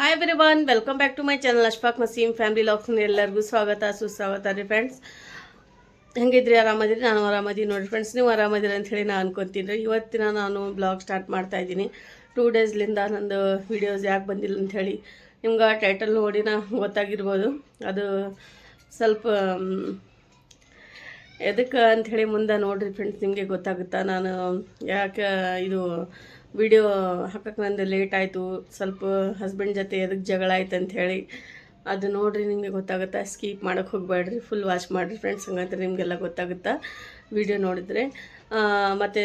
Hi everyone welcome back to my channel Ashfaq Naseem family ಲಾಕ್ಸ್ನ ಎಲ್ಲರಿಗೂ ಸ್ವಾಗತ, ಸುಸ್ವಾಗತ ರೀ ಫ್ರೆಂಡ್ಸ್ ಹೆಂಗಿದ್ರಿ? ಆರಾಮದಿರಿ? ನಾನು ಆರಾಮದಿ ನೋಡಿ ಫ್ರೆಂಡ್ಸ್ ನೀವು ಆರಾಮದಿರಿ ಅಂತ ಹೇಳಿ ನಾನು ಅನ್ಕೊತೀನಿ ಇವತ್ತಿನ ನಾನು ಬ್ಲಾಗ್ ಸ್ಟಾರ್ಟ್ ಮಾಡ್ತಾ ಇದ್ದೀನಿ. ಟೂ ಡೇಸ್ಲಿಂದ ನಂದು ವೀಡಿಯೋಸ್ ಯಾಕೆ ಬಂದಿಲ್ಲ ಅಂತ ಹೇಳಿ ನಿಮ್ಗೆ ಟೈಟಲ್ ನೋಡಿ ನಾ ಗೊತ್ತಾಗಿರ್ಬೋದು. ಅದು ಸ್ವಲ್ಪ ಎದಕ್ಕೆ ಅಂಥೇಳಿ ಮುಂದೆ ನೋಡಿರಿ ಫ್ರೆಂಡ್ಸ್ ನಿಮಗೆ ಗೊತ್ತಾಗುತ್ತಾ? ನಾನು ಯಾಕೆ ಇದು ವಿಡಿಯೋ ಹಾಕಕ್ಕೆ ನಂದು ಲೇಟ್ ಆಯಿತು, ಸ್ವಲ್ಪ ಹಸ್ಬೆಂಡ್ ಜೊತೆ ಎದಕ್ಕೆ ಜಗಳ ಆಯ್ತು ಅಂಥೇಳಿ ಅದು ನೋಡಿರಿ, ನಿಮಗೆ ಗೊತ್ತಾಗುತ್ತೆ? ಸ್ಕೀಪ್ ಮಾಡೋಕ್ಕೆ ಹೋಗಬೇಡ್ರಿ ಫುಲ್ ವಾಚ್ ಮಾಡಿರಿ ಫ್ರೆಂಡ್ಸ್ ಹಂಗಂತ ನಿಮಗೆಲ್ಲ ಗೊತ್ತಾಗುತ್ತಾ? ವಿಡಿಯೋ ನೋಡಿದರೆ. ಮತ್ತು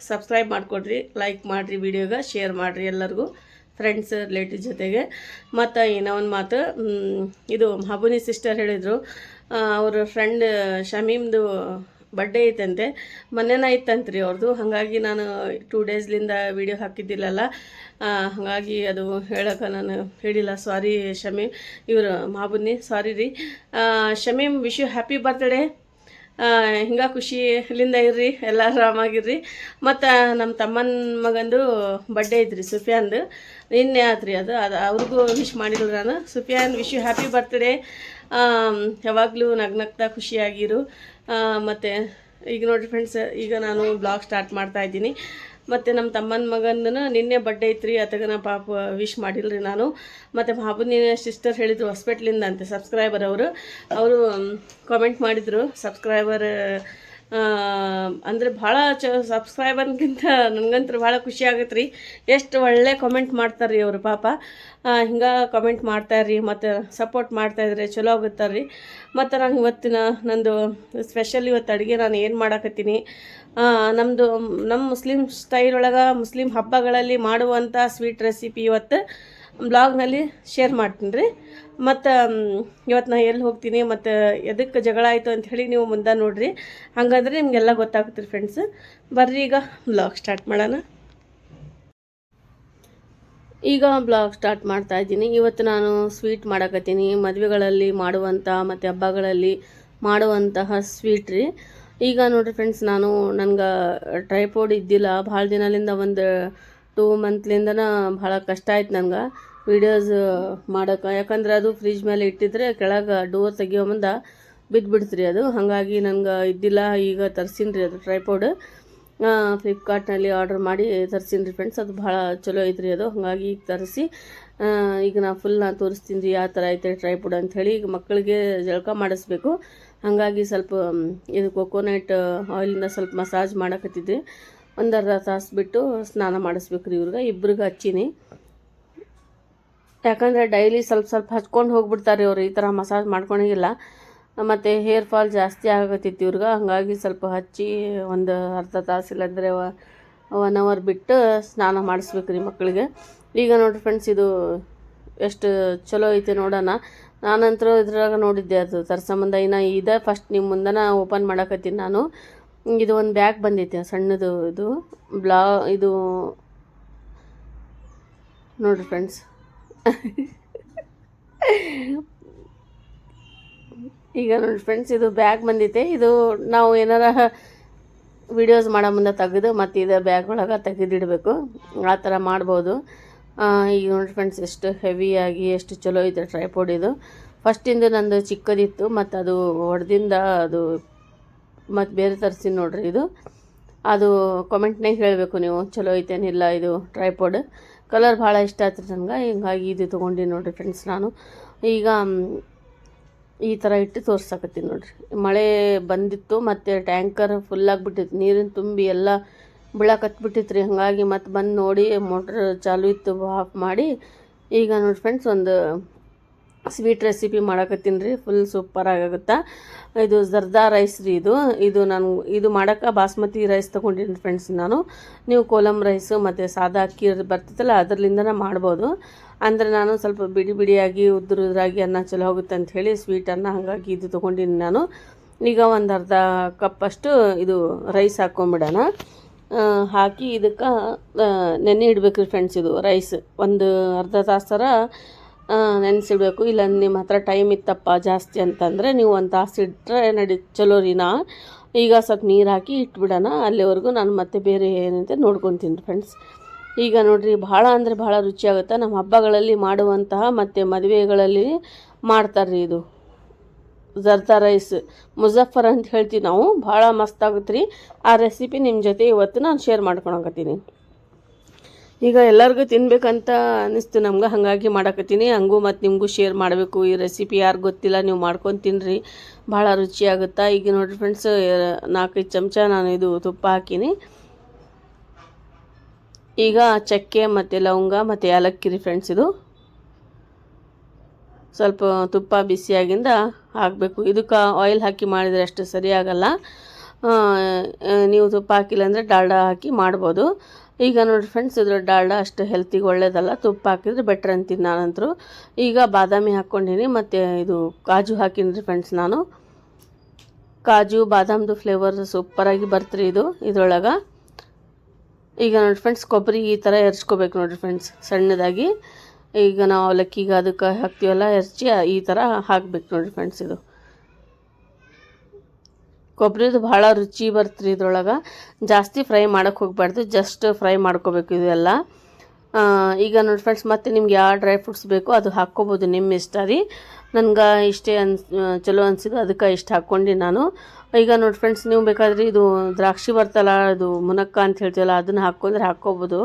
ಸಬ್ಸ್ಕ್ರೈಬ್ ಮಾಡಿಕೊಡ್ರಿ ಲೈಕ್ ಮಾಡಿರಿ ವಿಡಿಯೋಗೆ ಶೇರ್ ಮಾಡಿರಿ ಎಲ್ಲರಿಗೂ ಫ್ರೆಂಡ್ಸ್ ರಿಲೇಟಿವ್ ಜೊತೆಗೆ. ಮತ್ತು ಏನೋ ಒಂದು ಮಾತು ಇದು ಹಬುನಿ ಸಿಸ್ಟರ್ ಹೇಳಿದರು. ಅವ್ರ ಫ್ರೆಂಡ್ ಶಮೀಮ್ದು ಬರ್ಡೇ ಐತಂತೆ. ಮೊನ್ನೆನ ಇತ್ತಂತ್ರಿ ಅವ್ರದ್ದು ಹಾಗಾಗಿ ನಾನು ಟೂ ಡೇಸ್ಲಿಂದ ವಿಡಿಯೋ ಹಾಕಿದ್ದಿಲ್ಲಲ್ಲ. ಹಾಗಾಗಿ ಅದು ಹೇಳೋಕೆ ನಾನು ಹೇಳಿಲ್ಲ. ಸಾರಿ ಶಮಿ. ಇವರು ಮಾಬುನಿ ಸಾರಿ ರೀ. Shamim wish you happy birthday ಹಿಂಗೆ ಖುಷಿಲಿಂದ ಇರ್ರಿ. ಎಲ್ಲ ಆರಾಮಾಗಿರ್ರಿ. ಮತ್ತು ನಮ್ಮ ತಮ್ಮನ ಮಗಂದು ಬರ್ಡೇ ಐತ್ರಿ ಸುಫಿಯಾನ್ದು ನಿನ್ನೆ ಆತ್ರಿ ಅದು. ಅದು ಅವ್ರಿಗೂ ವಿಶ್ ಮಾಡಿದ್ರು ನಾನು. Sufiyan wish you happy birthday ಯಾವಾಗಲೂ ನಗ್ನಗ್ತಾ ಖುಷಿಯಾಗಿರು. ಮತ್ತು ಈಗ ನೋಡಿರಿ ಫ್ರೆಂಡ್ಸ್ ಈಗ ನಾನು ಬ್ಲಾಗ್ ಸ್ಟಾರ್ಟ್ ಮಾಡ್ತಾ ಇದ್ದೀನಿ. ಮತ್ತು ನಮ್ಮ ತಮ್ಮನ ಮಗನ ನಿನ್ನೆ ಬರ್ಡೇ ಐತ್ರಿ ಅತಗನ ಪಾಪ ವಿಶ್ ಮಾಡಿಲ್ರಿ ನಾನು. ಮತ್ತು ಬಾಬುನಿ ಸಿಸ್ಟರ್ ಹೇಳಿದರು ಹಾಸ್ಪಿಟ್ಲಿಂದ ಅಂತೆ ಸಬ್ಸ್ಕ್ರೈಬರ್ ಅವರು. ಅವರು ಕಾಮೆಂಟ್ ಮಾಡಿದರು. ಸಬ್ಸ್ಕ್ರೈಬರ್ ಅಂದರೆ ಭಾಳ ಚ ಸಬ್ಸ್ಕ್ರೈಬರ್ಗಿಂತ ನನಗಂತೂ ಭಾಳ ಖುಷಿ ಆಗತ್ತೆ ರೀ ಎಷ್ಟು ಒಳ್ಳೆ ಕಾಮೆಂಟ್ ಮಾಡ್ತಾರೆ ರೀ ಅವರು ಪಾಪ. ಹಿಂಗೆ ಕಾಮೆಂಟ್ ಮಾಡ್ತಾರ್ರಿ, ಮತ್ತು ಸಪೋರ್ಟ್ ಮಾಡ್ತಾಯಿದ್ರೆ ಚಲೋ ಆಗುತ್ತಾರೆ ರೀ ಮತ್ತು ನಾನು ಇವತ್ತಿನ ನಂದು ಸ್ಪೆಷಲ್ ಇವತ್ತು ಅಡುಗೆ ನಾನು ಏನು ಮಾಡಕತ್ತೀನಿ. ನಮ್ಮದು ನಮ್ಮ ಮುಸ್ಲಿಮ್ ಸ್ಟೈಲ್ ಒಳಗೆ ಮುಸ್ಲಿಮ್ ಹಬ್ಬಗಳಲ್ಲಿ ಮಾಡುವಂಥ ಸ್ವೀಟ್ ರೆಸಿಪಿ ಇವತ್ತು ಬ್ಲಾಗ್ನಲ್ಲಿ ಶೇರ್ ಮಾಡ್ತೀನಿ ರೀ. ಮತ್ತು ಇವತ್ತು ನಾ ಎಲ್ಲಿ ಹೋಗ್ತೀನಿ, ಮತ್ತು ಎದಕ್ಕೆ ಜಗಳ ಆಯಿತು ಅಂತ ಹೇಳಿ ನೀವು ಮುಂದೆ ನೋಡ್ರಿ. ಹಾಗಾದ್ರೆ ನಿಮಗೆಲ್ಲ ಗೊತ್ತಾಗುತ್ತೆ ರೀ ಫ್ರೆಂಡ್ಸ್ ಬರ್ರಿ ಈಗ ಬ್ಲಾಗ್ ಸ್ಟಾರ್ಟ್ ಮಾಡೋಣ. ಈಗ ಬ್ಲಾಗ್ ಸ್ಟಾರ್ಟ್ ಮಾಡ್ತಾ ಇದ್ದೀನಿ. ಇವತ್ತು ನಾನು ಸ್ವೀಟ್ ಮಾಡಕತ್ತೀನಿ. ಮದುವೆಗಳಲ್ಲಿ ಮಾಡುವಂಥ ಮತ್ತು ಹಬ್ಬಗಳಲ್ಲಿ ಮಾಡುವಂತಹ ಸ್ವೀಟ್ ರೀ. ಈಗ ನೋಡಿರಿ ಫ್ರೆಂಡ್ಸ್ ನಾನು ನನಗೆ ಟ್ರೈಪೋಡ್ ಇದ್ದಿಲ್ಲ. ಭಾಳ ದಿನದಿಂದ ಒಂದು ಟೂ ಮಂತ್ಲಿಂದನ ಭಾಳ ಕಷ್ಟ ಆಯ್ತು ನಂಗೆ. ವೀಡಿಯೋಸ್ ಮಾಡೋಕೆ. ಯಾಕಂದ್ರೆ ಅದು ಫ್ರಿಜ್ ಮೇಲೆ ಇಟ್ಟಿದ್ರೆ ಕೆಳಗೆ ಡೋರ್ ತೆಗಿಯೋ ಮುಂದೆ ಬಿದ್ದುಬಿಡ್ತ್ರಿ ಅದು. ಹಾಗಾಗಿ ನಂಗೆ ಇದ್ದಿಲ್ಲ, ಈಗ ತರ್ಸೀನಿ ರೀ ಅದು ಟ್ರೈಪೋಡ್ ಫ್ಲಿಪ್ಕಾರ್ಟ್ನಲ್ಲಿ ಆರ್ಡ್ರ್ ಮಾಡಿ ತರ್ಸೀನಿ ರೀ ಫ್ರೆಂಡ್ಸ್ ಅದು ಭಾಳ ಚಲೋ ಐತ್ರಿ ಅದು. ಹಾಗಾಗಿ ಈಗ ತರಿಸಿ. ಈಗ ನಾ ಫುಲ್ ನಾ ತೋರಿಸ್ತೀನಿ ರೀ ಯಾವ ಥರ ಐತೆ ಟ್ರೈಪುಡ್ ಅಂಥೇಳಿ ಈಗ ಮಕ್ಕಳಿಗೆ ಜಳಕ ಮಾಡಿಸ್ಬೇಕು. ಹಾಗಾಗಿ ಸ್ವಲ್ಪ ಇದು ಕೊಕೋನಟ್ ಆಯಿಲಿಂದ ಸ್ವಲ್ಪ ಮಸಾಜ್ ಮಾಡಕತ್ತಿದ್ದೆ. ಒಂದರ್ಧ ತಾಸು ಬಿಟ್ಟು ಸ್ನಾನ ಮಾಡಿಸ್ಬೇಕು ರೀ ಇವ್ರಿಗೆ. ಇಬ್ರಿಗೆ ಹಚ್ಚೀನಿ. ಯಾಕಂದರೆ ಡೈಲಿ ಸ್ವಲ್ಪ ಸ್ವಲ್ಪ ಹಚ್ಕೊಂಡು ಹೋಗ್ಬಿಡ್ತಾರೆ ಅವ್ರು ಈ ಥರ ಮಸಾಜ್ ಮಾಡ್ಕೊಳಂಗಿಲ್ಲ. ಮತ್ತು ಹೇರ್ ಫಾಲ್ ಜಾಸ್ತಿ ಆಗತ್ತಿತ್ತು ಇವ್ರಿಗೆ, ಹಾಗಾಗಿ ಸ್ವಲ್ಪ ಹಚ್ಚಿ ಒಂದು ಅರ್ಧ ತಾಸು ಇಲ್ಲಾಂದರೆ ಒನ್ ಅವರ್ ಬಿಟ್ಟು ಸ್ನಾನ ಮಾಡಿಸ್ಬೇಕು ರೀ ಮಕ್ಕಳಿಗೆ ಈಗ ನೋಡಿರಿ ಫ್ರೆಂಡ್ಸ್ ಇದು ಎಷ್ಟು ಚಲೋ ಐತೆ ನೋಡೋಣ. ನಾನಂತರೂ ಇದ್ರಾಗ ನೋಡಿದ್ದೆ ಅದು ತರ್ಸಂಬಂಧ ಇನ್ನು ಇದೆ ಫಸ್ಟ್ ನಿಮ್ಮ ಮುಂದನ ಓಪನ್ ಮಾಡಕತ್ತೀನಿ ನಾನು. ಇದು ಒಂದು ಬ್ಯಾಗ್ ಬಂದೈತೆ, ಸಣ್ಣದು ಇದು. ಬ್ಲಾ, ಇದು ನೋಡಿರಿ ಫ್ರೆಂಡ್ಸ್ ಈಗ ನೋಡಿ ಫ್ರೆಂಡ್ಸ್ ಇದು ಬ್ಯಾಗ್ ಬಂದೈತೆ. ಇದು ನಾವು ಏನಾರ ವಿಡಿಯೋಸ್ ಮಾಡೋ ಮುಂದೆ ತೆಗೆದು ಮತ್ತು ಇದು ಬ್ಯಾಗ್ ಒಳಗೆ ತೆಗೆದಿಡಬೇಕು. ಆ ಥರ ಮಾಡ್ಬೋದು. ಈಗ ನೋಡಿ ಫ್ರೆಂಡ್ಸ್ ಎಷ್ಟು ಹೆವಿಯಾಗಿ ಎಷ್ಟು ಚಲೋ ಐತೆ ಟ್ರೈಪೋಡ್ ಇದು. ಫಸ್ಟಿಂದ ನಂದು ಚಿಕ್ಕದಿತ್ತು, ಮತ್ತು ಅದು ಹೊಡೆದಿಂದ ಅದು ಮತ್ತು ಬೇರೆ ತರಿಸಿ ನೋಡ್ರಿ ಇದು. ಅದು ಕಮೆಂಟ್ನಾಗ ಹೇಳಬೇಕು ನೀವು, ಚಲೋ ಐತೇನಿಲ್ಲ ಇದು ಟ್ರೈಪೋಡ್ ಕಲರ್ ಭಾಳ ಇಷ್ಟ ಆಯ್ತು ನನಗೆ. ಹಿಂಗಾಗಿ ಇದು ತೊಗೊಂಡಿ ನೋಡಿರಿ ಫ್ರೆಂಡ್ಸ್ ನಾನು. ಈಗ ಈ ಥರ ಇಟ್ಟು ತೋರ್ಸಕತ್ತೀನಿ ನೋಡಿರಿ. ಮಳೆ ಬಂದಿತ್ತು, ಮತ್ತು ಟ್ಯಾಂಕರ್ ಫುಲ್ ಆಗಿಬಿಟ್ಟಿತ್ತು. ನೀರಿನ ತುಂಬಿ ಎಲ್ಲ ಬೀಳಕತ್ಬಿಟ್ಟಿತ್ತು ರೀ. ಹಾಗಾಗಿ ಮತ್ತೆ ಬಂದು ನೋಡಿ ಮೋಟ್ರ್ ಚಾಲು ಇತ್ತು ಆಫ್ ಮಾಡಿ. ಈಗ ನೋಡಿ ಫ್ರೆಂಡ್ಸ್ ಒಂದು ಸ್ವೀಟ್ ರೆಸಿಪಿ ಮಾಡಕತ್ತೀನಿ ರೀ. ಫುಲ್ ಸೂಪರ್ ಆಗುತ್ತೆ ಇದು ಜರ್ದಾ ರೈಸ್ ರೀ ಇದು. ಇದು ನಾನು, ಇದು ಮಾಡೋಕೆ ಬಾಸ್ಮತಿ ರೈಸ್ ತೊಗೊಂಡಿನಿ ಫ್ರೆಂಡ್ಸ್ ನಾನು. ನೀವು ಕೋಲಮ್ ರೈಸು ಮತ್ತು ಸಾದಾ ಅಕ್ಕಿ ಬರ್ತೈತಲ್ಲ, ಅದರಲ್ಲಿಂದನೇ ಮಾಡ್ಬೋದು. ಅಂದರೆ ನಾನು ಸ್ವಲ್ಪ ಬಿಡಿ ಬಿಡಿಯಾಗಿ, ಉದ್ರ ಉದುರಾಗಿ ಅನ್ನ ಚಲೋ ಹೋಗುತ್ತೆ ಅಂತ ಹೇಳಿ ಅನ್ನ ಹಾಗಾಗಿ ಇದು ತೊಗೊಂಡಿನಿ ನಾನು. ಈಗ ಒಂದು ಅರ್ಧ ಕಪ್ಪಷ್ಟು ಇದು ರೈಸ್ ಹಾಕ್ಕೊಂಬಿಡೋಣ ಹಾಕಿ ಇದಕ್ಕೆ ನೆನೆ ಇಡಬೇಕು ರೀ ಫ್ರೆಂಡ್ಸ್ ಇದು ರೈಸ್ ಒಂದು ಅರ್ಧ ತಾಸರ ನೆನೆಸಿಡ್ಬೇಕು. ಇಲ್ಲ ನಿಮ್ಮ ಹತ್ರ ಟೈಮ್ ಇತ್ತಪ್ಪ ಜಾಸ್ತಿ ಅಂತಂದರೆ ನೀವು ಒಂದು ತಾಸು ಇಟ್ಟರೆ ನಡಿ, ಚಲೋ ರೀ ನಾ. ಈಗ ಸ್ವಲ್ಪ ನೀರು ಹಾಕಿ ಇಟ್ಬಿಡೋಣ. ಅಲ್ಲಿವರೆಗೂ ನಾನು ಮತ್ತೆ ಬೇರೆ ಏನಂತ ನೋಡ್ಕೊತೀನಿ ಫ್ರೆಂಡ್ಸ್ ಈಗ ನೋಡಿರಿ, ಭಾಳ ಅಂದರೆ ಭಾಳ ರುಚಿಯಾಗುತ್ತೆ ನಮ್ಮ ಹಬ್ಬಗಳಲ್ಲಿ ಮಾಡುವಂತಹ ಮತ್ತು ಮದುವೆಗಳಲ್ಲಿ ಮಾಡ್ತಾರೆ ಇದು. ಜರ್ದಾ ರೈಸ್, ಮುಜಫರ್ ಅಂತ ಹೇಳ್ತೀವಿ ನಾವು. ಭಾಳ ಮಸ್ತ್ ಆಗುತ್ತೆ ರೀ. ಆ ರೆಸಿಪಿ ನಿಮ್ಮ ಜೊತೆ ಇವತ್ತು ನಾನು ಶೇರ್ ಮಾಡ್ಕೊಳಕತ್ತೀನಿ. ಈಗ ಎಲ್ಲರಿಗೂ ತಿನ್ಬೇಕಂತ ಅನಿಸ್ತು. ನಮ್ಗೆ ಹಾಗಾಗಿ ಮಾಡಕತ್ತೀನಿ. ಹಂಗೂ ಮತ್ತು ನಿಮಗೂ ಶೇರ್ ಮಾಡಬೇಕು. ಈ ರೆಸಿಪಿ ಯಾರು ಗೊತ್ತಿಲ್ಲ, ನೀವು ಮಾಡ್ಕೊಂಡು ತಿನ್ನಿರಿ ಭಾಳ ರುಚಿಯಾಗುತ್ತಾ ಈಗ ನೋಡಿರಿ ಫ್ರೆಂಡ್ಸ್ ನಾಲ್ಕೈದು ಚಮಚ ನಾನು ಇದು ತುಪ್ಪ ಹಾಕೀನಿ. ಈಗ ಚಕ್ಕೆ ಮತ್ತು ಲವಂಗ ಮತ್ತು ಏಲಕ್ಕಿ ರೀ ಫ್ರೆಂಡ್ಸ್ ಇದು. ಸ್ವಲ್ಪ ತುಪ್ಪ ಬಿಸಿಯಾಗಿಂದ ಹಾಕಬೇಕು. ಇದಕ್ಕೆ ಆಯಿಲ್ ಹಾಕಿ ಮಾಡಿದರೆ ಅಷ್ಟು ಸರಿಯಾಗಲ್ಲ ನೀವು ತುಪ್ಪ ಹಾಕಿಲ್ಲ ಅಂದರೆ ಡಾಲ್ಡಾ ಹಾಕಿ ಮಾಡ್ಬೋದು. ಈಗ ನೋಡಿ ಫ್ರೆಂಡ್ಸ್ ಇದ್ರ ಡಾಲ್ಡ ಅಷ್ಟು ಹೆಲ್ತಿಗೆ ಒಳ್ಳೇದಲ್ಲ. ತುಪ್ಪ ಹಾಕಿದ್ರೆ ಬೆಟ್ರ್ ಅಂತೀನಿ ನಾನಂತರೂ. ಈಗ ಬಾದಾಮಿ ಹಾಕ್ಕೊಂಡಿನಿ, ಮತ್ತು ಇದು ಕಾಜು ಹಾಕೀನಿ ರೀ ಫ್ರೆಂಡ್ಸ್ ನಾನು. ಕಾಜು, ಬಾದಾಮ್ದು ಫ್ಲೇವರ್ ಸೂಪರಾಗಿ ಬರ್ತ್ರಿ ಇದು, ಇದ್ರೊಳಗೆ. ಈಗ ನೋಡಿ ಫ್ರೆಂಡ್ಸ್ ಕೊಬ್ಬರಿ ಈ ಥರ ಎರ್ಚ್ಕೋಬೇಕು ನೋಡಿರಿ ಫ್ರೆಂಡ್ಸ್ ಸಣ್ಣದಾಗಿ. ಈಗ ನಾವು ಅವಲಕ್ಕಿಗೆ ಅದಕ್ಕೆ ಹಾಕ್ತೀವಲ್ಲ, ಎರ್ಚಿ, ಈ ಥರ ಹಾಕ್ಬೇಕು ನೋಡಿರಿ ಫ್ರೆಂಡ್ಸ್ ಇದು. ಕೊಬ್ಬರಿದು ಭಾಳ ರುಚಿ ಬರ್ತ್ರಿ ಇದ್ರೊಳಗೆ. ಜಾಸ್ತಿ ಫ್ರೈ ಮಾಡೋಕ್ಕೆ ಹೋಗ್ಬಾರ್ದು ಜಸ್ಟ್ ಫ್ರೈ ಮಾಡ್ಕೋಬೇಕು ಇದೆಲ್ಲ. ಈಗ ನೋಡಿ ಫ್ರೆಂಡ್ಸ್ ಮತ್ತೆ ನಿಮ್ಗೆ ಯಾವ ಡ್ರೈ ಫ್ರೂಟ್ಸ್ ಬೇಕೋ ಅದು ಹಾಕ್ಕೋಬೋದು, ನಿಮ್ಮ ಇಷ್ಟ ರೀ. ನನ್ಗೆ ಇಷ್ಟೇ ಅನ್ಸ್ ಚಲೋ ಅನಿಸಿದ್ದು ಅದಕ್ಕೆ ಇಷ್ಟು ಹಾಕ್ಕೊಂಡು ನಾನು. ಈಗ ನೋಡಿ ಫ್ರೆಂಡ್ಸ್ ನೀವು ಬೇಕಾದ್ರೆ ಇದು ದ್ರಾಕ್ಷಿ ಬರ್ತಲ್ಲ, ಅದು ಮುನಕ್ಕ ಅಂತ ಹೇಳ್ತೀವಲ್ಲ, ಅದನ್ನು ಹಾಕ್ಕೊಂಡ್ರೆ ಹಾಕ್ಕೋಬೋದು.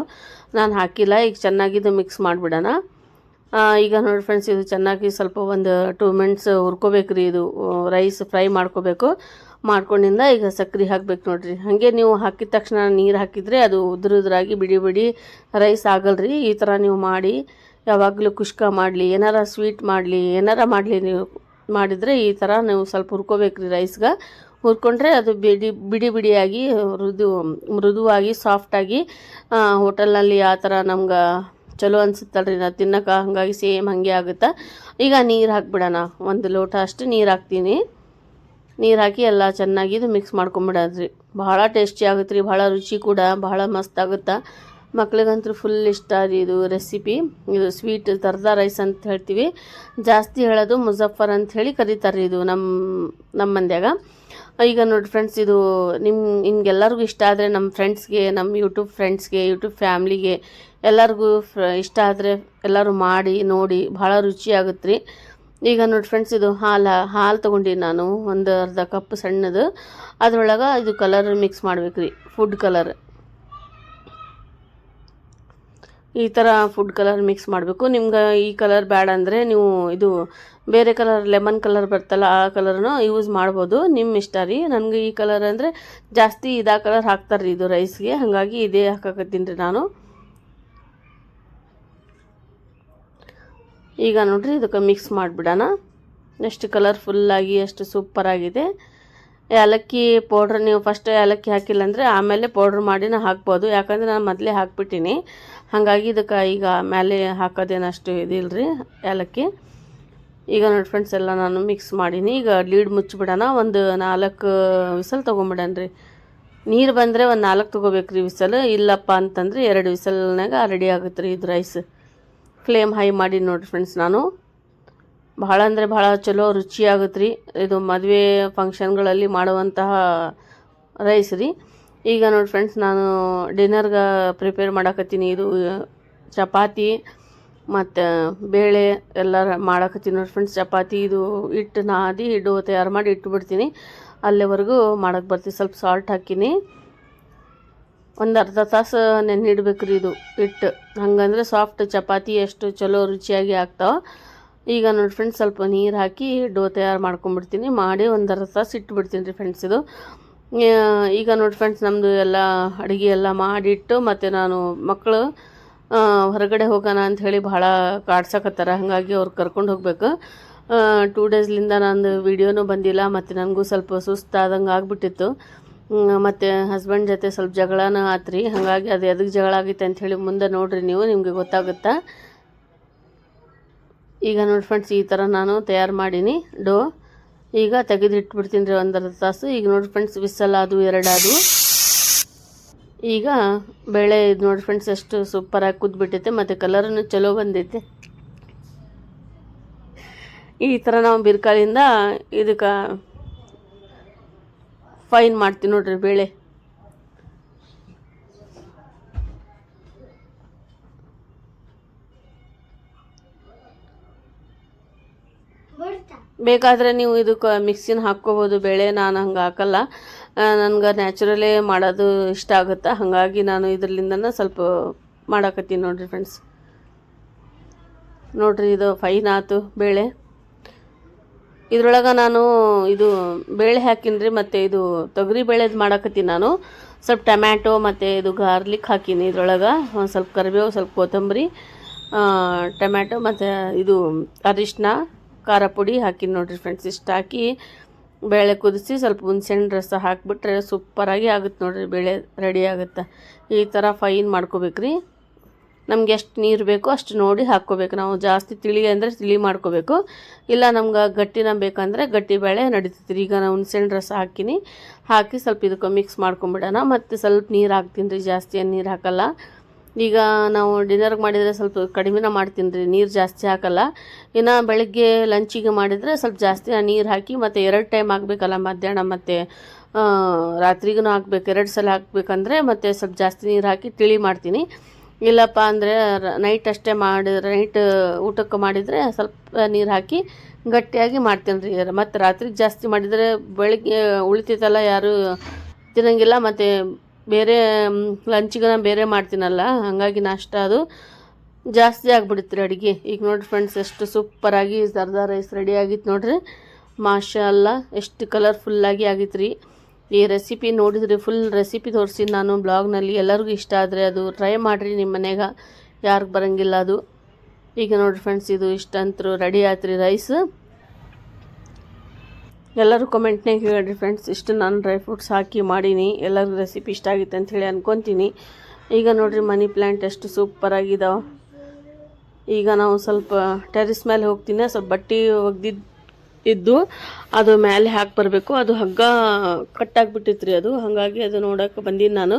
ನಾನು ಹಾಕಿಲ್ಲ, ಈಗ ಚೆನ್ನಾಗಿದ್ದು ಮಿಕ್ಸ್ ಮಾಡಿಬಿಡೋಣ. ಈಗ ನೋಡಿ ಫ್ರೆಂಡ್ಸ್ ಇದು ಚೆನ್ನಾಗಿ ಸ್ವಲ್ಪ ಒಂದು ಟೂ ಮಿನಿಟ್ಸ್ ಹುರ್ಕೋಬೇಕು ರೀ ಇದು ರೈಸ್ ಫ್ರೈ ಮಾಡ್ಕೋಬೇಕು. ಮಾಡ್ಕೊಂಡಿಂದ ಈಗ ಸಕ್ಕರೆ ಹಾಕ್ಬೇಕು ನೋಡ್ರಿ. ಹಾಗೆ ನೀವು ಹಾಕಿದ ತಕ್ಷಣ ನೀರು ಹಾಕಿದರೆ ಅದು ಉದುರು ಉದುರಾಗಿ ಬಿಡಿ ಬಿಡಿ ರೈಸ್ ಆಗಲ್ರಿ. ಈ ಥರ ನೀವು ಮಾಡಿ, ಯಾವಾಗಲೂ ಖುಷ್ಕ ಮಾಡಲಿ, ಏನಾರ ಸ್ವೀಟ್ ಮಾಡಲಿ, ಏನಾರ ಮಾಡಲಿ ನೀವು ಮಾಡಿದರೆ ಈ ಥರ ನೀವು ಸ್ವಲ್ಪ ಹುರ್ಕೋಬೇಕ್ರಿ ರೈಸ್ಗೆ. ಹುರ್ಕೊಂಡ್ರೆ ಅದು ಬಿಡಿ ಬಿಡಿ ಬಿಡಿಯಾಗಿ ಮೃದು, ಮೃದುವಾಗಿ ಸಾಫ್ಟಾಗಿ ಹೋಟೆಲ್ನಲ್ಲಿ ಆ ಥರ ನಮ್ಗೆ ಚಲೋ ಅನ್ಸುತ್ತಲ್ರಿ. ನಾ ತಿನ್ನಕ್ಕೆ ಹಾಗಾಗಿ ಸೇಮ್ ಹಾಗೆ ಆಗುತ್ತೆ. ಈಗ ನೀರು ಹಾಕ್ಬಿಡೋಣ. ಒಂದು ಲೋಟ ಅಷ್ಟು ನೀರು ಹಾಕ್ತೀನಿ. ನೀರು ಹಾಕಿ ಎಲ್ಲ ಚೆನ್ನಾಗಿ ಇದು ಮಿಕ್ಸ್ ಮಾಡ್ಕೊಂಬಿಡೋದ್ರಿ. ಭಾಳ ಟೇಸ್ಟಿ ಆಗುತ್ತೆ ರೀ ಭಾಳ ರುಚಿ ಕೂಡ, ಭಾಳ ಮಸ್ತ್ ಆಗುತ್ತೆ. ಮಕ್ಳಿಗಂತೂ ಫುಲ್ ಇಷ್ಟ ರೀ ಇದು ರೆಸಿಪಿ ಇದು ಸ್ವೀಟ್ ತರ್ದ ರೈಸ್ ಅಂತ ಹೇಳ್ತೀವಿ. ಜಾಸ್ತಿ ಹೇಳೋದು ಮುಜಫರ್ ಅಂತ ಹೇಳಿ ಕರೀತಾರೆ ಇದು ನಮ್ಮ ನಮ್ಮ ಮಂದ್ಯಾಗ. ಈಗ ನೋಡಿ ಫ್ರೆಂಡ್ಸ್ ಇದು ನಿಮ್ಮ ನಿಮ್ಗೆಲ್ಲರಿಗೂ ಇಷ್ಟ ಆದರೆ ನಮ್ಮ ಫ್ರೆಂಡ್ಸ್ಗೆ ನಮ್ಮ ಯೂಟ್ಯೂಬ್ ಫ್ರೆಂಡ್ಸ್ಗೆ ಯೂಟ್ಯೂಬ್ ಫ್ಯಾಮ್ಲಿಗೆ ಎಲ್ಲರಿಗೂ ಇಷ್ಟ ಆದರೆ ಎಲ್ಲರೂ ಮಾಡಿ, ನೋಡಿ, ಭಾಳ ರುಚಿ ಆಗುತ್ತೆ ರೀ ಈಗ ನೋಡಿ ಫ್ರೆಂಡ್ಸ್ ಇದು ಹಾಲು ಹಾಲು ತೊಗೊಂಡಿನಿ ನಾನು. ಒಂದು ಅರ್ಧ ಕಪ್ ಸಣ್ಣದು. ಅದ್ರೊಳಗೆ ಇದು ಕಲರ್ ಮಿಕ್ಸ್ ಮಾಡ್ಬೇಕು ರೀ ಫುಡ್ ಕಲರ್ ಈ ಥರ ಫುಡ್ ಕಲರ್ ಮಿಕ್ಸ್ ಮಾಡಬೇಕು. ನಿಮ್ಗೆ ಈ ಕಲರ್ ಬೇಡ ಅಂದರೆ ನೀವು ಇದು ಬೇರೆ ಕಲರ್ ಲೆಮನ್ ಕಲರ್ ಬರ್ತಲ್ಲ, ಆ ಕಲರ್ನು ಯೂಸ್ ಮಾಡ್ಬೋದು. ನಿಮ್ಮ ಇಷ್ಟ ರೀ. ನನಗೆ ಈ ಕಲರ್ ಅಂದರೆ ಜಾಸ್ತಿ ಇದಾ ಕಲರ್ ಹಾಕ್ತಾರೆ ರೀ ಇದು ರೈಸ್ಗೆ ಹಾಗಾಗಿ ಇದೇ ಹಾಕಕತ್ತೀನಿ ರೀ ನಾನು. ಈಗ ನೋಡ್ರಿ ಇದಕ್ಕೆ ಮಿಕ್ಸ್ ಮಾಡಿಬಿಡೋಣ. ಎಷ್ಟು ಕಲರ್ಫುಲ್ಲಾಗಿ ಎಷ್ಟು ಸೂಪರಾಗಿದೆ ಏಲಕ್ಕಿ ಪೌಡ್ರ್ ನೀವು ಫಸ್ಟ್ ಏಲಕ್ಕಿ ಹಾಕಿಲ್ಲ ಅಂದರೆ ಆಮೇಲೆ ಪೌಡ್ರ್ ಮಾಡಿನ ಹಾಕ್ಬೋದು. ಯಾಕಂದರೆ ನಾನು ಮೊದಲೇ ಹಾಕ್ಬಿಟ್ಟಿನಿ. ಹಾಗಾಗಿ ಇದಕ್ಕೆ ಈಗ ಮೇಲೆ ಹಾಕೋದೇನು ಅಷ್ಟು ಇದಿಲ್ಲ ರೀ ಏಲಕ್ಕಿ. ಈಗ ನೋಡಿ ಫ್ರೆಂಡ್ಸ್ ಎಲ್ಲ ನಾನು ಮಿಕ್ಸ್ ಮಾಡೀನಿ. ಈಗ ಲೀಡ್ ಮುಚ್ಚಿಬಿಡೋಣ. ಒಂದು ನಾಲ್ಕು ವಿಸಲ್ ರೀ ನೀರು ಬಂದರೆ ಒಂದು ನಾಲ್ಕು ತೊಗೋಬೇಕು ರೀ ವಿಸಲ್. ಇಲ್ಲಪ್ಪ ಅಂತಂದ್ರೆ ಎರಡು ವಿಸಲ್ನಾಗ ರೆಡಿ ಆಗುತ್ತೆ ರೀ ಇದು ರೈಸ್ ಫ್ಲೇಮ್ ಹೈ ಮಾಡಿ ನೋಡಿರಿ ಫ್ರೆಂಡ್ಸ್ ನಾನು. ಭಾಳ ಅಂದರೆ ಭಾಳ ಚಲೋ ರುಚಿಯಾಗುತ್ತೆ ರೀ ಇದು ಮದುವೆ ಫಂಕ್ಷನ್ಗಳಲ್ಲಿ ಮಾಡುವಂತಹ ರೈಸ್ ರೀ. ಈಗ ನೋಡಿ ಫ್ರೆಂಡ್ಸ್ ನಾನು ಡಿನ್ನರ್ಗೆ ಪ್ರಿಪೇರ್ ಮಾಡಕತ್ತೀನಿ. ಇದು, ಚಪಾತಿ ಮತ್ತು ಬೇಳೆ ಎಲ್ಲ ಮಾಡಕತ್ತೀನಿ ನೋಡಿ ಫ್ರೆಂಡ್ಸ್ ಚಪಾತಿ ಇದು ಹಿಟ್ಟು ನಾದಿ ಹಿಟ್ಟು ತಯಾರು ಮಾಡಿ ಇಟ್ಟುಬಿಡ್ತೀನಿ ಅಲ್ಲಿವರೆಗೂ ಮಾಡೋಕ್ಕೆ ಬರ್ತೀನಿ. ಸ್ವಲ್ಪ ಸಾಲ್ಟ್ ಹಾಕಿನಿ. ಒಂದು ಅರ್ಧ ತಾಸು ನೆನ್ನಿಡ್ಬೇಕು ರೀ ಇದು, ಹಿಟ್ಟು. ಹಂಗಂದ್ರೆ ಸಾಫ್ಟ್ ಚಪಾತಿ ಎಷ್ಟು ಚಲೋ ರುಚಿಯಾಗಿ ಆಗ್ತಾವೆ. ಈಗ ನೋಡಿ ಫ್ರೆಂಡ್ಸ್ ಸ್ವಲ್ಪ ನೀರು ಹಾಕಿ ಡೋ ತಯಾರು ಮಾಡ್ಕೊಂಡ್ಬಿಡ್ತೀನಿ. ಮಾಡಿ ಒಂದು ಅರ್ಧ ತಾಸು ಇಟ್ಬಿಡ್ತೀನಿ ರೀ ಫ್ರೆಂಡ್ಸ್ ಇದು. ಈಗ ನೋಡಿ ಫ್ರೆಂಡ್ಸ್ ನಮ್ಮದು ಎಲ್ಲ ಅಡುಗೆ ಎಲ್ಲ ಮಾಡಿಟ್ಟು ಮತ್ತು ನಾನು ಮಕ್ಕಳು ಹೊರಗಡೆ ಹೋಗೋಣ ಅಂತ ಹೇಳಿ ಭಾಳ ಕಾಡ್ಸಕತ್ತಾರ. ಹಾಗಾಗಿ ಅವ್ರು ಕರ್ಕೊಂಡು ಹೋಗ್ಬೇಕು. ಟೂ ಡೇಸ್ಲಿಂದ ನಂದು ವೀಡಿಯೋನೂ ಬಂದಿಲ್ಲ, ಮತ್ತು ನನಗೂ ಸ್ವಲ್ಪ ಸುಸ್ತಾದಂಗೆ ಆಗಿಬಿಟ್ಟಿತ್ತು. ಮತ್ತು ಹಸ್ಬೆಂಡ್ ಜೊತೆ ಸ್ವಲ್ಪ ಜಗಳನೂ ಆತ್ರಿ. ಹಾಗಾಗಿ ಅದು ಎದಕ್ಕೆ ಜಗಳ ಆಗೈತೆ ಅಂತ ಹೇಳಿ ಮುಂದೆ ನೋಡಿರಿ ನೀವು, ನಿಮಗೆ ಗೊತ್ತಾಗುತ್ತಾ? ಈಗ ನೋಡಿ ಫ್ರೆಂಡ್ಸ್ ಈ ಥರ ನಾನು ತಯಾರು ಮಾಡೀನಿ. ಡೋ, ಈಗ ತೆಗೆದು ಇಟ್ಬಿಡ್ತೀನಿ ರೀ ಒಂದು ಅರ್ಧ ತಾಸು. ಈಗ ನೋಡಿ ಫ್ರೆಂಡ್ಸ್ ವಿಸಲ್ ಅದು ಎರಡಾದು. ಈಗ ಬೇಳೆ ನೋಡಿ ಫ್ರೆಂಡ್ಸ್ ಎಷ್ಟು ಸೂಪರಾಗಿ ಕುದ್ಬಿಟ್ಟೈತೆ, ಮತ್ತು ಕಲರನ್ನು ಚಲೋ ಬಂದೈತೆ. ಈ ಥರ ನಾವು ಬಿರ್ಕಾಲಿಂದ ಇದಕ್ಕೆ ಫೈನ್ ಮಾಡ್ತೀನಿ ನೋಡ್ರಿ ಬೇಳೆ. ಬೇಕಾದರೆ ನೀವು ಇದಕ್ಕೆ ಮಿಕ್ಸಿನ ಹಾಕ್ಕೋಬೋದು, ಬೇಳೆ ನಾನು ಹಂಗೆ ಹಾಕಲ್ಲ. ನನಗೆ ನ್ಯಾಚುರಲೇ ಮಾಡೋದು ಇಷ್ಟ ಆಗುತ್ತೆ? ಹಾಗಾಗಿ ನಾನು ಇದರಲಿಂದನೇ ಸ್ವಲ್ಪ ಮಾಡಾಕತ್ತೀನಿ ನೋಡಿರಿ ಫ್ರೆಂಡ್ಸ್ ನೋಡಿರಿ ಇದು ಫೈನ್ ಆಯ್ತು ಬೇಳೆ. ಇದ್ರೊಳಗೆ ನಾನು ಇದು ಬೇಳೆ ಹಾಕಿನಿ ರೀ ಮತ್ತು ಇದು ತೊಗರಿ ಬೇಳೆದು ಮಾಡಾಕತ್ತೀನಿ ನಾನು. ಸ್ವಲ್ಪ ಟೊಮ್ಯಾಟೊ, ಮತ್ತು ಇದು ಗಾರ್ಲಿಕ್ ಹಾಕೀನಿ ಇದ್ರೊಳಗೆ. ಒಂದು ಸ್ವಲ್ಪ ಕರಿಬೇವು, ಸ್ವಲ್ಪ ಕೊತ್ತಂಬರಿ ಟೊಮ್ಯಾಟೊ, ಮತ್ತು ಇದು ಅರಿಶಿನ ಖಾರ ಪುಡಿ ಹಾಕಿನಿ ನೋಡಿರಿ ಫ್ರೆಂಡ್ಸ್ ಇಷ್ಟು ಹಾಕಿ ಬೇಳೆ ಕುದಿಸಿ ಸ್ವಲ್ಪ ಹುಣ್ಸೆಹಣ್ಣು ರಸ ಹಾಕಿಬಿಟ್ರೆ ಸೂಪರಾಗಿ ಆಗುತ್ತೆ ನೋಡಿರಿ, ಬೇಳೆ ರೆಡಿ ಆಗುತ್ತೆ. ಈ ಥರ ಫೈನ್ ಮಾಡ್ಕೋಬೇಕ್ರಿ. ನಮ್ಗೆ ಎಷ್ಟು ನೀರು ಬೇಕೋ ಅಷ್ಟು ನೋಡಿ ಹಾಕ್ಕೋಬೇಕು. ನಾವು ಜಾಸ್ತಿ ತಿಳಿ ಅಂದರೆ ತಿಳಿ ಮಾಡ್ಕೋಬೇಕು. ಇಲ್ಲ ನಮ್ಗೆ ಗಟ್ಟಿನ ಬೇಕಂದರೆ ಗಟ್ಟಿ ಬೇಳೆ ನಡೀತೈತಿ ಈಗ ನಾವು ಹುಣ್ಸೆಹಣ್ಣು ರಸ ಹಾಕಿನಿ. ಹಾಕಿ ಸ್ವಲ್ಪ ಇದಕ್ಕೆ ಮಿಕ್ಸ್ ಮಾಡ್ಕೊಂಬಿಡೋಣ. ಮತ್ತು ಸ್ವಲ್ಪ ನೀರು ಹಾಕ್ತೀನಿ ರೀ ಜಾಸ್ತಿ ಏನು ನೀರು ಹಾಕಲ್ಲ. ಈಗ ನಾವು ಡಿನ್ನರ್ಗೆ ಮಾಡಿದರೆ ಸ್ವಲ್ಪ ಕಡಿಮೆನ ಮಾಡ್ತೀನಿ ರೀ ನೀರು ಜಾಸ್ತಿ ಹಾಕಲ್ಲ. ಇನ್ನು ಬೆಳಗ್ಗೆ ಲಂಚಿಗೆ ಮಾಡಿದರೆ ಸ್ವಲ್ಪ ಜಾಸ್ತಿ ನೀರು ಹಾಕಿ ಮತ್ತು ಎರಡು ಟೈಮ್ ಆಗಬೇಕಲ್ಲ ಮಧ್ಯಾಹ್ನ ಮತ್ತು ರಾತ್ರಿಗೂ ಹಾಕ್ಬೇಕು. ಎರಡು ಸಲ ಹಾಕ್ಬೇಕಂದ್ರೆ ಮತ್ತು ಸ್ವಲ್ಪ ಜಾಸ್ತಿ ನೀರು ಹಾಕಿ ತಿಳಿ ಮಾಡ್ತೀನಿ. ಇಲ್ಲಪ್ಪ ಅಂದರೆ ನೈಟ್ ಅಷ್ಟೇ ಮಾಡಿದ್ರೆ ನೈಟ್ ಊಟಕ್ಕೆ ಮಾಡಿದರೆ ಸ್ವಲ್ಪ ನೀರು ಹಾಕಿ ಗಟ್ಟಿಯಾಗಿ ಮಾಡ್ತೀನಿ ರೀ ಮತ್ತು ರಾತ್ರಿ ಜಾಸ್ತಿ ಮಾಡಿದರೆ ಬೆಳಿಗ್ಗೆ ಉಳಿತೈತಲ್ಲ ಯಾರು ತಿನ್ನಂಗಿಲ್ಲ, ಮತ್ತು ಬೇರೆ ಲಂಚಿಗೆ ನಾನು ಬೇರೆ ಮಾಡ್ತೀನಲ್ಲ, ಹಾಗಾಗಿ ನಾಷ್ಟ ಅದು ಜಾಸ್ತಿ ಆಗಿಬಿಡುತ್ತೆ ರೀ ಅಡುಗೆ. ಈಗ ನೋಡಿರಿ ಫ್ರೆಂಡ್ಸ್ ಎಷ್ಟು ಸೂಪರಾಗಿ ಸರ್ದಾರ್ ರೈಸ್ ರೆಡಿ ಆಗಿತ್ತು ನೋಡಿರಿ. ಮಾಷಾ ಅಲ್ಲ ಎಷ್ಟು ಕಲರ್ಫುಲ್ಲಾಗಿ ಆಗಿತ್ತು ರೀ ಈ ರೆಸಿಪಿ ನೋಡಿದರೆ ಫುಲ್ ರೆಸಿಪಿ ತೋರಿಸಿ ನಾನು ಬ್ಲಾಗ್ನಲ್ಲಿ ಎಲ್ಲರಿಗೂ ಇಷ್ಟ ಆದರೆ ಅದು ಟ್ರೈ ಮಾಡಿರಿ ನಿಮ್ಮ ಮನೆಗೆ. ಯಾರಿಗೆ ಬರೋಂಗಿಲ್ಲ ಅದು. ಈಗ ನೋಡಿರಿ ಫ್ರೆಂಡ್ಸ್ ಇದು ಇಷ್ಟಂತರು ರೆಡಿ ಆಯ್ತು ರೈಸ್ ಎಲ್ಲರೂ ಕಮೆಂಟ್ನಾಗ ಹೇಳಿರಿ ಫ್ರೆಂಡ್ಸ್ ಇಷ್ಟು ನಾನು ಡ್ರೈ ಫ್ರೂಟ್ಸ್ ಹಾಕಿ ಮಾಡೀನಿ. ಎಲ್ಲರಿಗೂ ರೆಸಿಪಿ ಇಷ್ಟ ಆಗಿತ್ತು ಅಂಥೇಳಿ ಅಂದ್ಕೊತೀನಿ ಈಗ ನೋಡಿರಿ ಮನಿ ಪ್ಲ್ಯಾಂಟ್ ಎಷ್ಟು ಸೂಪರಾಗಿದ್ದಾವೆ ಈಗ ನಾವು ಸ್ವಲ್ಪ ಟೆರಿಸ್ ಮೇಲೆ ಹೋಗ್ತೀನಿ. ಸ್ವಲ್ಪ ಬಟ್ಟೆ ಒಗ್ದಿದ್ದು ಇದ್ದು ಅದು ಮೇಲೆ ಹಾಕಿ ಬರಬೇಕು. ಅದು ಹಗ್ಗ ಕಟ್ಟಾಗ್ಬಿಟ್ಟಿತ್ತು ರೀ ಅದು. ಹಾಗಾಗಿ ಅದು ನೋಡೋಕೆ ಬಂದಿದ್ದು ನಾನು.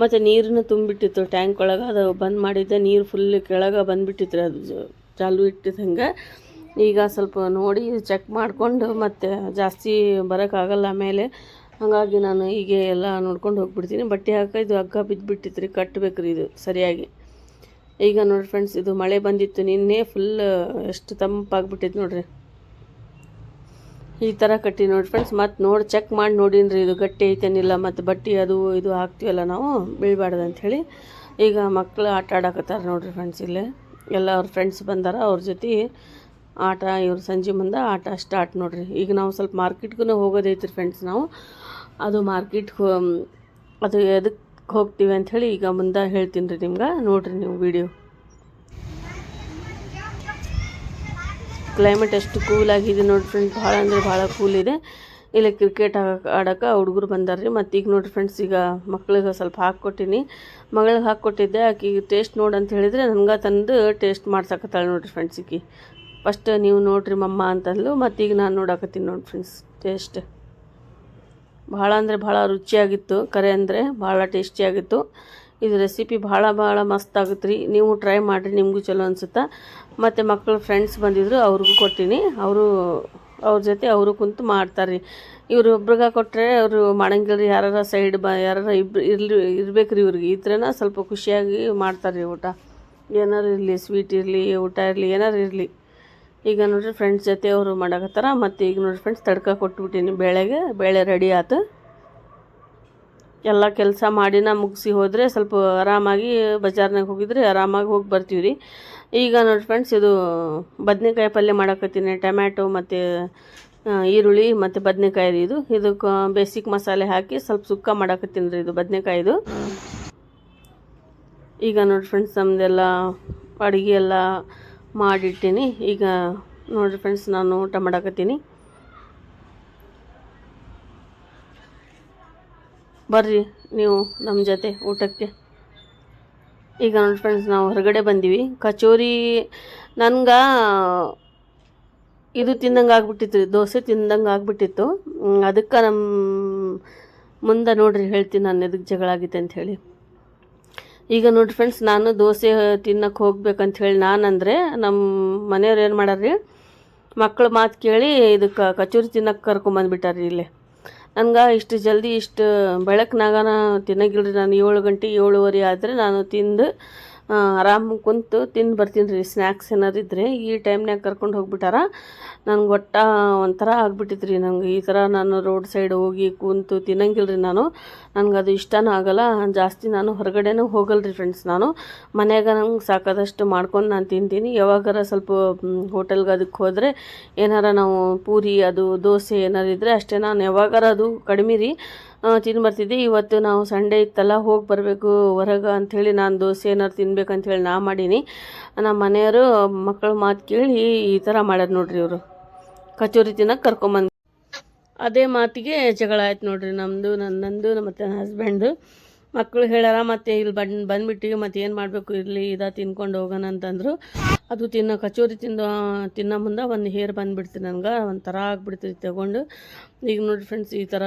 ಮತ್ತು ನೀರನ್ನು ತುಂಬಿಟ್ಟಿತ್ತು ಟ್ಯಾಂಕ್ ಒಳಗೆ. ಅದು ಬಂದ್ ಮಾಡಿದ್ದೆ. ನೀರು ಫುಲ್ ಕೆಳಗೆ ಬಂದುಬಿಟ್ಟಿತ್ತು ರೀ ಅದು ಚಾಲು ಇಟ್ಟಿದ್ದು ಹಂಗೆ. ಈಗ ಸ್ವಲ್ಪ ನೋಡಿ ಚೆಕ್ ಮಾಡಿಕೊಂಡು ಮತ್ತು ಜಾಸ್ತಿ ಬರೋಕ್ಕಾಗಲ್ಲ ಮೇಲೆ. ಹಾಗಾಗಿ ನಾನು ಹೀಗೆ ಎಲ್ಲ ನೋಡ್ಕೊಂಡು ಹೋಗ್ಬಿಡ್ತೀನಿ. ಬಟ್ಟೆ ಹಾಕ, ಇದು ಹಗ್ಗ ಬಿದ್ದುಬಿಟ್ಟಿತ್ತು ರೀ ಕಟ್ಟಬೇಕು ರೀ ಇದು ಸರಿಯಾಗಿ. ಈಗ ನೋಡಿ ಫ್ರೆಂಡ್ಸ್ ಇದು ಮಳೆ ಬಂದಿತ್ತು. ನಿನ್ನೆ ಫುಲ್ ಎಷ್ಟು ತಂಪಾಗ್ಬಿಟ್ಟಿತ್ತು ನೋಡ್ರಿ. ಈ ಥರ ಕಟ್ಟಿ ನೋಡಿ ಫ್ರೆಂಡ್ಸ್ ಮತ್ತು ನೋಡಿ ಚೆಕ್ ಮಾಡಿ ನೋಡಿನ್ರಿ, ಇದು ಗಟ್ಟಿ ಐತೇನಿಲ್ಲ, ಮತ್ತು ಬಟ್ಟೆ ಅದು ಇದು ಹಾಕ್ತೀವಲ್ಲ ನಾವು, ಬೀಳ್ಬಾರ್ದು ಅಂಥೇಳಿ ಈಗ ಮಕ್ಕಳು ಆಟ ಆಡಕತ್ತಾರೆ ನೋಡಿರಿ ಫ್ರೆಂಡ್ಸ್ ಇಲ್ಲೇ. ಎಲ್ಲ ಅವ್ರ ಫ್ರೆಂಡ್ಸ್ ಬಂದಾರ, ಅವ್ರ ಜೊತೆ ಆಟ, ಇವ್ರು ಸಂಜೆ ಮುಂದೆ ಆಟ ಸ್ಟಾರ್ಟ್ ನೋಡಿರಿ. ಈಗ ನಾವು ಸ್ವಲ್ಪ ಮಾರ್ಕೆಟ್ಗೂ ಹೋಗೋದೈತ್ರಿ ಫ್ರೆಂಡ್ಸ್ ನಾವು. ಅದು ಮಾರ್ಕೆಟ್ ಅದು ಎದಕ್ಕೆ ಹೋಗ್ತೀವಿ ಅಂಥೇಳಿ ಈಗ ಮುಂದೆ ಹೇಳ್ತೀನಿ ರೀ ನಿಮ್ಗೆ, ನೋಡಿರಿ ನೀವು ವಿಡಿಯೋ ಕ್ಲೈಮೇಟ್ ಎಷ್ಟು ಕೂಲ್ ಆಗಿದೆ ನೋಡಿ ಫ್ರೆಂಡ್ಸ್ ಭಾಳ ಅಂದರೆ ಭಾಳ ಕೂಲ್ ಇದೆ. ಇಲ್ಲಿ ಕ್ರಿಕೆಟ್ ಆಡಕ್ಕೆ ಹುಡುಗರು ಹುಡುಗರು ರೀ ಮತ್ತು ಈಗ ನೋಡಿ ಫ್ರೆಂಡ್ಸ್ ಈಗ ಮಕ್ಳಿಗೆ ಸ್ವಲ್ಪ ಹಾಕ್ಕೊಟ್ಟಿನಿ ಮಗಳಿಗೆ ಹಾಕ್ಕೊಟ್ಟಿದ್ದೆ ಆಕಿಗೆ ಟೇಸ್ಟ್ ನೋಡು ಅಂತ ಹೇಳಿದರೆ ನನಗೆ ತಂದು ಟೇಸ್ಟ್ ಮಾಡ್ಸಕತ್ತಾಳೆ ನೋಡಿರಿ ಫ್ರೆಂಡ್ಸ್ ಈಕಿ. ಫಸ್ಟ್ ನೀವು ನೋಡಿರಿ ಮಮ್ಮ ಅಂತಂದ್ಲು. ಮತ್ತು ಈಗ ನಾನು ನೋಡಕತ್ತೀನಿ ನೋಡಿ ಫ್ರೆಂಡ್ಸ್ ಟೇಸ್ಟ್ ಭಾಳ ಅಂದರೆ ಭಾಳ ರುಚಿಯಾಗಿತ್ತು. ಕರೆ ಅಂದರೆ ಭಾಳ ಟೇಸ್ಟಿಯಾಗಿತ್ತು ಇದು ರೆಸಿಪಿ ಭಾಳ ಭಾಳ ಮಸ್ತ್ ಆಗುತ್ತೆ ರೀ ನೀವು ಟ್ರೈ ಮಾಡಿರಿ, ನಿಮಗೂ ಚಲೋ ಅನಿಸುತ್ತೆ? ಮತ್ತು ಮಕ್ಕಳು ಫ್ರೆಂಡ್ಸ್ ಬಂದಿದ್ರು, ಅವ್ರಿಗೂ ಕೊಟ್ಟಿನಿ. ಅವರು, ಅವ್ರ ಜೊತೆ ಅವರು ಕುಂತು ಮಾಡ್ತಾರೆ ರೀ ಇವರು ಒಬ್ರಿಗೆ ಕೊಟ್ಟರೆ ಅವರು ಮಾಡಂಗಿಲ್ಲ ರೀ ಯಾರ ಸೈಡ್ ಬ ಯಾರು ಇಬ್ರು ಇರಲಿ ಇರ್ಬೇಕು ರೀ ಇವ್ರಿಗೆ. ಈ ಥರನ ಸ್ವಲ್ಪ ಖುಷಿಯಾಗಿ ಮಾಡ್ತಾರೆ ರೀ ಊಟ. ಏನಾರು ಇರಲಿ ಸ್ವೀಟ್ ಇರಲಿ, ಊಟ ಇರಲಿ, ಏನಾರು ಇರಲಿ. ಈಗ ನೋಡಿರಿ ಫ್ರೆಂಡ್ಸ್ ಜೊತೆ ಅವರು ಮಾಡಕತ್ತಾರ. ಮತ್ತು ಈಗ ನೋಡಿರಿ ಫ್ರೆಂಡ್ಸ್ ತಡ್ಕ ಕೊಟ್ಬಿಟ್ಟಿನಿ. ಬೇಳೆಗೆ, ಬೇಳೆ ರೆಡಿ ಆಯ್ತು ಎಲ್ಲ ಕೆಲಸ ಮಾಡಿನ ಮುಗಿಸಿ ಹೋದರೆ ಸ್ವಲ್ಪ ಆರಾಮಾಗಿ ಬಜಾರ್ನಾಗ ಹೋಗಿದ್ರೆ ಆರಾಮಾಗಿ ಹೋಗಿ ಬರ್ತೀವಿ ರೀ ಈಗ ನೋಡಿ ಫ್ರೆಂಡ್ಸ್ ಇದು ಬದನೆಕಾಯಿ ಪಲ್ಯ ಮಾಡಕತ್ತೀನಿ. ಟೊಮ್ಯಾಟೊ ಮತ್ತು ಈರುಳ್ಳಿ ಮತ್ತು ಬದನೆಕಾಯಿ ರೀ ಇದು. ಇದಕ್ಕೆ ಬೇಸಿಕ್ ಮಸಾಲೆ ಹಾಕಿ ಸ್ವಲ್ಪ ಸುಕ್ಕ ಮಾಡಕತ್ತೀನಿ ರೀ ಇದು ಬದನೆಕಾಯಿದು. ಈಗ ನೋಡಿ ಫ್ರೆಂಡ್ಸ್ ನಮ್ಮದೆಲ್ಲ ಅಡುಗೆ ಎಲ್ಲ ಮಾಡಿಟ್ಟೀನಿ. ಈಗ ನೋಡಿರಿ ಫ್ರೆಂಡ್ಸ್ ನಾನು ಊಟ ಮಾಡಕತ್ತೀನಿ. ಬರ್ರಿ, ನೀವು ನಮ್ಮ ಜೊತೆ ಊಟಕ್ಕೆ. ಈಗ ನೋಡಿ ಫ್ರೆಂಡ್ಸ್ ನಾವು ಹೊರಗಡೆ ಬಂದೀವಿ. ಕಚೋರಿ ನನ್ಗೆ ಇದು ತಿಂದಂಗೆ ಆಗ್ಬಿಟ್ಟಿತ್ತು, ದೋಸೆ ತಿಂದಂಗೆ ಆಗ್ಬಿಟ್ಟಿತ್ತು. ಅದಕ್ಕೆ ನಮ್ಮ ಮುಂದೆ ನೋಡ್ರಿ, ಹೇಳ್ತೀನಿ ನಾನು ಎದಕ್ಕೆ ಜಗಳ ಆಗಿತ್ತು ಅಂತ ಹೇಳಿ. ಈಗ ನೋಡಿ ಫ್ರೆಂಡ್ಸ್ ನಾನು ದೋಸೆ ತಿನ್ನಕ್ಕೆ ಹೋಗ್ಬೇಕಂತ ಹೇಳಿ ನಾನು ಅಂದರೆ ನಮ್ಮ ಮನೆಯವ್ರು ಏನು ಮಾಡ್ಯಾರ್ರಿ ಮಕ್ಕಳು ಮಾತು ಕೇಳಿ ಇದಕ್ಕೆ ಕಚೋರಿ ತಿನ್ನಕ್ಕೆ ಕರ್ಕೊಂಬಂದ್ಬಿಟ್ಟಾರ್ರಿ ಇಲ್ಲೇ. ನನ್ಗೆ ಇಷ್ಟು ಜಲ್ದಿ ಇಷ್ಟು ಬೆಳಕಿನಾಗ ತಿನ್ನೋಂಗಿಲ್ಲ ರೀ ನಾನು ಏಳು ಗಂಟೆ ಏಳುವರೆ ಆದರೆ ನಾನು ತಿಂದು ಆರಾಮ್ ಕುಂತು ತಿಂದು ಬರ್ತೀನಿ ರೀ. ಸ್ನ್ಯಾಕ್ಸ್ ಏನಾರು ಇದ್ದರೆ ಈ ಟೈಮ್ನಾಗ ಕರ್ಕೊಂಡು ಹೋಗ್ಬಿಟ್ಟಾರ. ನನಗೆ ಒಟ್ಟ ಒಂಥರ ರೀ ನಂಗೆ ಈ ಥರ ನಾನು ರೋಡ್ ಸೈಡ್ ಹೋಗಿ ಕುಂತು ತಿನ್ನಂಗಿಲ್ಲ ರೀ ನಾನು. ನನಗೆ ಅದು ಇಷ್ಟನೂ ಆಗಲ್ಲ. ಜಾಸ್ತಿ ನಾನು ಹೊರಗಡೆನೂ ಹೋಗಲ್ಲ ರೀ ಫ್ರೆಂಡ್ಸ್ ನಾನು. ಮನೆಯಾಗ ನಂಗೆ ಸಾಕಾದಷ್ಟು ಮಾಡ್ಕೊಂಡು ನಾನು ತಿಂತೀನಿ. ಯಾವಾಗಾರ ಸ್ವಲ್ಪ ಹೋಟೆಲ್ಗೆ ಅದಕ್ಕೆ ಹೋದರೆ ಏನಾರ ನಾವು ಪೂರಿ, ಅದು ದೋಸೆ ಏನಾರು ಇದ್ದರೆ ಅಷ್ಟೇ. ನಾನು ಯಾವಾಗಾರ ಅದು ಕಡಿಮೆ ರೀ. ತಿಂದು ಬರ್ತಿದ್ದೆ. ಇವತ್ತು ನಾವು ಸಂಡೇ ಇತ್ತಲ್ಲ, ಹೋಗಿ ಬರಬೇಕು ಹೊರಗೆ ಅಂಥೇಳಿ ನಾನು ದೋಸೆ ಏನಾರು ತಿನ್ಬೇಕಂಥೇಳಿ ನಾ ಮಾಡೀನಿ. ನಮ್ಮ ಮನೆಯವರು ಮಕ್ಕಳ ಮಾತು ಕೇಳಿ ಈ ಥರ ಮಾಡ್ಯಾರ ನೋಡ್ರಿ ಇವರು. ಕಚೋರಿ ತಿನ್ನಕ್ಕೆ ಕರ್ಕೊಂಬಂದು ಅದೇ ಮಾತಿಗೆ ಜಗಳ ಆಯ್ತು ನೋಡ್ರಿ ನಮ್ಮದು ನನ್ನಂದು ಮತ್ತು ನನ್ನ ಹಸ್ಬೆಂಡ್ದು ಮಕ್ಕಳು ಹೇಳ್ಯಾರ ಮತ್ತೆ ಇಲ್ಲಿ ಬಂದು ಬಂದ್ಬಿಟ್ಟು ಮತ್ತೆ ಏನು ಮಾಡಬೇಕು, ಇರಲಿ, ಇದ ತಿನ್ಕೊಂಡು ಹೋಗೋಣ ಅಂತಂದರು. ಅದು ತಿನ್ನೋ, ಕಚೋರಿ ತಿಂದು, ತಿನ್ನೋ ಮುಂದೆ ಒಂದು ಹೇರ್ ಬಂದುಬಿಡ್ತು ನನಗೆ, ಒಂಥರ ಆಗ್ಬಿಡ್ತೀವಿ ತಗೊಂಡು. ಈಗ ನೋಡಿ ಫ್ರೆಂಡ್ಸ್ ಈ ಥರ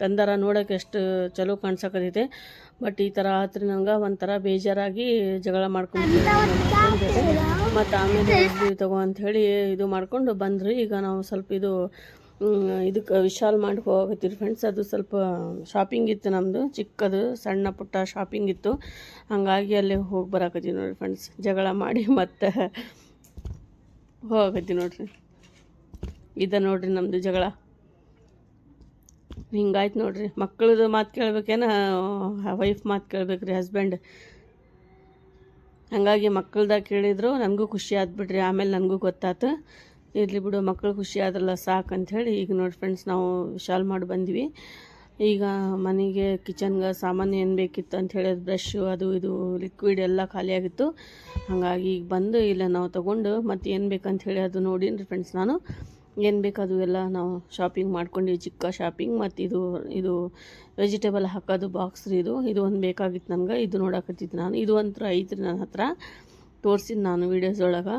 ತಂದಾರ ನೋಡೋಕೆ ಎಷ್ಟು ಚಲೋ ಕಾಣ್ಸಕತ್ತೈತೆ ಬಟ್ ಈ ಥರ ಆತ್ರಿ ನಂಗೆ ಒಂಥರ ಬೇಜಾರಾಗಿ ಜಗಳ ಮಾಡ್ಕೊಂಡು ಮತ್ತು ಆಮೇಲೆ ತಗೋ ಅಂತ ಹೇಳಿ ಇದು ಮಾಡ್ಕೊಂಡು ಬಂದರು. ಈಗ ನಾವು ಸ್ವಲ್ಪ ಇದು ಇದಕ್ಕೆ ವಿಶಾಲ್ ಮಾಡಿ ಹೋಗತ್ತೀರಿ ಫ್ರೆಂಡ್ಸ್ ಅದು ಸ್ವಲ್ಪ ಶಾಪಿಂಗ್ ಇತ್ತು ನಮ್ಮದು ಚಿಕ್ಕದು, ಸಣ್ಣ ಪುಟ್ಟ ಶಾಪಿಂಗ್ ಇತ್ತು. ಹಾಗಾಗಿ ಅಲ್ಲಿ ಹೋಗಿ ಬರಾಕತ್ತೀವಿ ನೋಡಿರಿ ಫ್ರೆಂಡ್ಸ್ ಜಗಳ ಮಾಡಿ ಮತ್ತೆ ಹೋಗತ್ತೀವಿ ನೋಡಿರಿ. ಇದ ನೋಡಿರಿ ನಮ್ಮದು ಜಗಳ. ಹಿಂಗಾಯ್ತು ನೋಡಿರಿ. ಮಕ್ಕಳದು ಮಾತು ಕೇಳಬೇಕೇನ? ವೈಫ್ ಮಾತು ಕೇಳ್ಬೇಕು ರೀ ಹಸ್ಬೆಂಡ್ ಹಾಗಾಗಿ ಮಕ್ಕಳ್ದಾಗ ಕೇಳಿದ್ರು ನನಗೂ ಖುಷಿ ಆದ್ಬಿಟ್ರಿ ಆಮೇಲೆ ನನಗೂ ಗೊತ್ತಾತು. ಇರಲಿ ಬಿಡು ಮಕ್ಕಳು ಖುಷಿ ಆದ್ರಲ್ಲ ಸಾಕು ಅಂಥೇಳಿ ಈಗ ನೋಡಿ ಫ್ರೆಂಡ್ಸ್ ನಾವು ವಿಶಾಲ್ ಮಾಡಿ ಬಂದ್ವಿ. ಈಗ ಮನೆಗೆ ಕಿಚನ್ಗೆ ಸಾಮಾನು ಏನು ಬೇಕಿತ್ತು ಅಂತ ಹೇಳಿ ಬ್ರಷ್ ಅದು ಇದು ಲಿಕ್ವಿಡ್ ಎಲ್ಲ ಖಾಲಿಯಾಗಿತ್ತು ಹಾಗಾಗಿ ಈಗ ಬಂದು ಇಲ್ಲ, ನಾವು ತೊಗೊಂಡು ಮತ್ತು ಏನು ಬೇಕಂತ ಹೇಳಿ ಅದು ನೋಡಿನ್ರಿ ಫ್ರೆಂಡ್ಸ್ ನಾನು. ಏನು ಬೇಕು ಅದು ಎಲ್ಲ ನಾವು ಶಾಪಿಂಗ್ ಮಾಡ್ಕೊಂಡ್ವಿ, ಚಿಕ್ಕ ಶಾಪಿಂಗ್ ಮತ್ತು ಇದು ಇದು ವೆಜಿಟೇಬಲ್ ಹಾಕೋದು ಬಾಕ್ಸ್ ರೀ ಇದು. ಇದು ಒಂದು ಬೇಕಾಗಿತ್ತು ನನಗೆ, ಇದು ನೋಡಕತ್ತಿತ್ತು ನಾನು. ಇದು ಒಂಥರ ಐತ್ರಿ ನನ್ನ ಹತ್ರ. ತೋರಿಸಿದ್ದು ನಾನು ವೀಡಿಯೋಸ್ ಒಳಗೆ.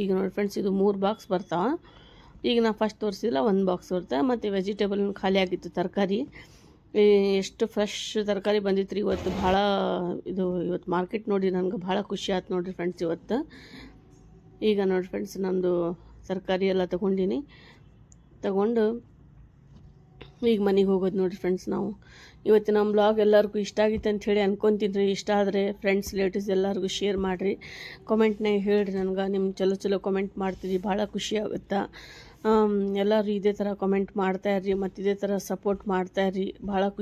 ಈಗ ನೋಡಿ ಫ್ರೆಂಡ್ಸ್ ಇದು ಮೂರು ಬಾಕ್ಸ್ ಬರ್ತಾವೆ ಈಗ ನಾ ಫಸ್ಟ್ ತೋರಿಸಿಲ್ಲ ಒಂದು ಬಾಕ್ಸ್ ಬರುತ್ತೆ. ಮತ್ತು ವೆಜಿಟೇಬಲ್ ಖಾಲಿ ಆಗಿತ್ತು ತರಕಾರಿ. ಎಷ್ಟು ಫ್ರೆಶ್ ತರಕಾರಿ ಬಂದಿತ್ತು ರೀ ಇವತ್ತು. ಭಾಳ ಇದು, ಇವತ್ತು ಮಾರ್ಕೆಟ್ ನೋಡಿ ನನಗೆ ಭಾಳ ಖುಷಿ ಆಯ್ತು ನೋಡಿರಿ ಫ್ರೆಂಡ್ಸ್ ಇವತ್ತು. ಈಗ ನೋಡಿ ಫ್ರೆಂಡ್ಸ್ ನಂದು ತರಕಾರಿ ಎಲ್ಲ ತೊಗೊಂಡಿನಿ. ತಗೊಂಡು ಈಗ ಮನೆಗೆ ಹೋಗೋದು ನೋಡಿರಿ ಫ್ರೆಂಡ್ಸ್ ನಾವು. ಇವತ್ತು ನಮ್ಮ ಬ್ಲಾಗ್ ಎಲ್ಲರಿಗೂ ಇಷ್ಟ ಆಗಿತ್ತು ಅಂತ ಹೇಳಿ ಅನ್ಕೊತೀನಿ ಇಷ್ಟ ಆದರೆ ಫ್ರೆಂಡ್ಸ್ ರಿಲೇಟಿವ್ಸ್ ಎಲ್ಲರಿಗೂ ಶೇರ್ ಮಾಡಿರಿ. ಕಾಮೆಂಟ್ನಾಗ ಹೇಳಿರಿ ನನಗೆ. ನಿಮ್ಮ ಚಲೋ ಚಲೋ ಕಮೆಂಟ್ ಮಾಡ್ತೀರಿ. ಭಾಳ ಖುಷಿ ಆಗುತ್ತೆ? ಎಲ್ಲರೂ ಇದೇ ಥರ ಕಾಮೆಂಟ್ ಮಾಡ್ತಾ ಇರ್ರಿ. ಮತ್ತು ಇದೇ ಥರ ಸಪೋರ್ಟ್ ಮಾಡ್ತಾ ಇರ್ರಿ. ಭಾಳ ಖುಷಿ